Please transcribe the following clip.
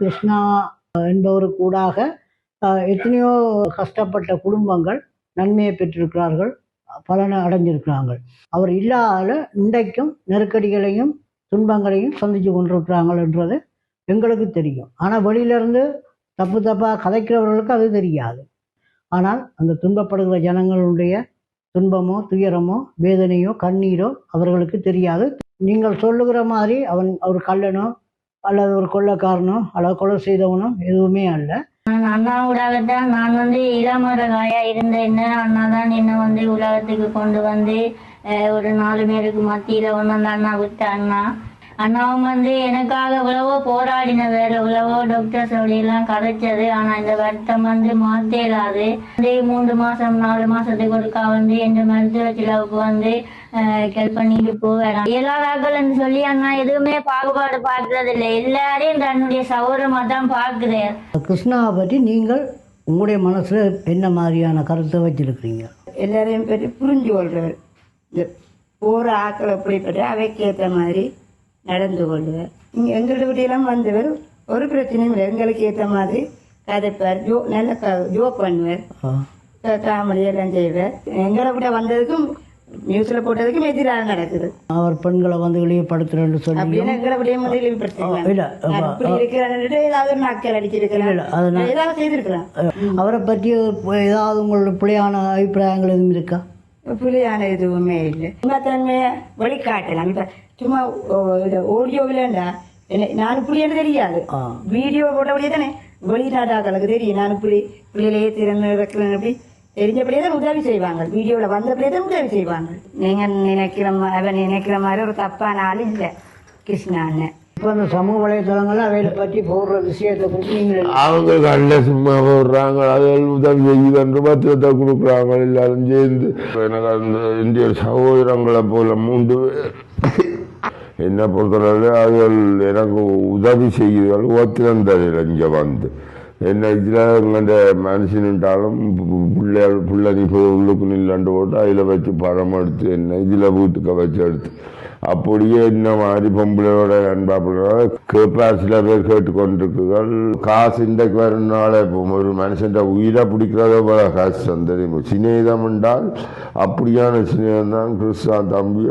கிருஷ்ணா என்பவருக்கு கூடாக எத்தனையோ கஷ்டப்பட்ட குடும்பங்கள் நன்மையை பெற்றிருக்கிறார்கள் பலனை அடைஞ்சிருக்கிறாங்க அவர் இல்லாத இன்றைக்கும் நெருக்கடிகளையும் துன்பங்களையும் சந்தித்து கொண்டிருக்கிறாங்கன்றது எங்களுக்கு தெரியும். ஆனால் வெளியிலேருந்து தப்பு தப்பாக கதைக்கிறவர்களுக்கு அது தெரியாது. ஆனால் அந்த துன்பப்படுகிற ஜனங்களுடைய துன்பமோ துயரமோ வேதனையோ கண்ணீரோ அவர்களுக்கு தெரியாது. நீங்கள் சொல்லுகிற மாதிரி அவன் ஒரு கல்லனோ அல்லது ஒரு கொள்ளைக்காரனோ அல்லது கொலை செய்தவனோ எதுவுமே அல்ல. அண்ணா ஊடாகத்தான் நான் வந்து இளமரகாயா இருந்த என்ன அண்ணா தான் என்ன வந்து உலகத்துக்கு கொண்டு வந்து ஒரு நாலு பேருக்கு மத்தியில ஒன்று அந்த அண்ணா விட்ட அண்ணா. அண்ணாவும் வந்து எனக்காக எவ்வளவோ போராடின வேற எவ்வளவோ டாக்டர்ஸ் எல்லாம் கதைச்சது ஆனா இந்த வருத்தம் வந்து மாத்தே இல்லாது. வந்து மூன்று மாசம் நாலு மாசத்துக்கு ஒருக்கா வந்து எந்த மருத்துவ செலவுக்கு வந்து ஹெல்ப் பண்ணிட்டு போவேன் இயலாதாக்கள்னு சொல்லி அண்ணா எதுவுமே பாகுபாடு பார்க்கறது இல்லை எல்லாரையும் தன்னுடைய சௌரமா தான் பார்க்குது. கிருஷ்ணாவை பற்றி நீங்கள் உங்களுடைய மனசில் என்ன மாதிரியான கருத்தை வச்சிருக்கிறீங்க? எல்லாரையும் பற்றி புரிஞ்சு கொள்றவர். இந்த போகிற ஆக்கள் எப்படிப்பட்ட அவைக்கு ஏற்ற மாதிரி நடந்து கொள்வார். இங்கே எங்கள்கிட்ட வீட்டியெல்லாம் வந்தவர் ஒரு பிரச்சனையும் இல்லை. எங்களுக்கு ஏற்ற மாதிரி கதைப்பார் ஜோ நல்ல க ஜோ பண்ணுவார். காமெடி எல்லாம் செய்வார். எங்களை விட வந்ததுக்கும் நியூஸில் போட்டதுக்கும் எதிராக நடக்குது. அவர் பெண்களை வந்து இழிவுபடுத்துறேன்னு சொல்லி அப்படின்னு எங்களை விட வந்து இல்ல, இப்படி இருக்கிறேன்னு ஏதாவது ஒரு நாட்கள் அடிச்சிருக்கலாம். இல்ல, ஏதாவது செய்திருக்கலாம். அவரை பற்றி ஏதாவது உங்களோட பிழையான அபிப்பிராயங்கள் எதுவும் இருக்கா? புலியான எதுவுமே இல்லை. உண்மைத்தன்மையை வழிகாட்டலாம் இப்ப சும்மா ஓடியோவிலண்டா என்ன? நான் புலின்னு தெரியாது. ஆ. வீடியோ போட்டபடியே தானே? வெளிநாட்டாக்களுக்கு தெரியும் நான் புலி புலியிலேயே திறந்து வைக்கிறேன் அப்படி. தெரிஞ்சபடியே தான் உதவி செய்வாங்க. வீடியோவில் வந்தபடியே தான் உதவி செய்வாங்க. நீங்க நினைக்கிற அவன் நினைக்கிற மாதிரி ஒரு தப்பான ஆள் இல்லை கிருஷ்ணா அண்ணன் இப்போ அந்த சமூக வலைத்தளங்கள்ல அவைகளை பற்றி போடுற விஷயத்தை பற்றி நீங்கள் அவங்க கண்ட சும்மா போடுறாங்க அதில் உதவி செய்யுது என்று பத்திரத்தை கொடுக்குறாங்க எல்லாரும் சேர்ந்து. எனக்கு அந்த இந்திய சகோதரங்களை போல மூன்று பேர். என்னை பொறுத்தளவு அவர்கள் எனக்கு உதவி செய்யுதல் ஒத்திரம் தரையில் இங்கே வந்து. என்ன இதில் எங்கள்கிட்ட மனுஷனுட்டாலும் பிள்ளைகள் பிள்ளை நீ போய் உள்ளுக்கு நில்லாண்டு போட்டு அதில் வச்சு பழம் எடுத்து என்ன இதில் வீட்டுக்க வச்சு எடுத்து. அப்படியே இந்த மாதிரி பொம்பளையோட அன்பாப்பிள்ளையோட கேட்பார் சில பேர் கேட்டுக்கொண்டிருக்குகள். காசு இன்றைக்கு வரும்னால இப்போ ஒரு மனுஷன் உயிரை பிடிக்கிறதோ போல காசு சந்ததி சிநேதம் என்றால் அப்படியான சிநேகம் தான் கிறிஸ்தான் தம்பி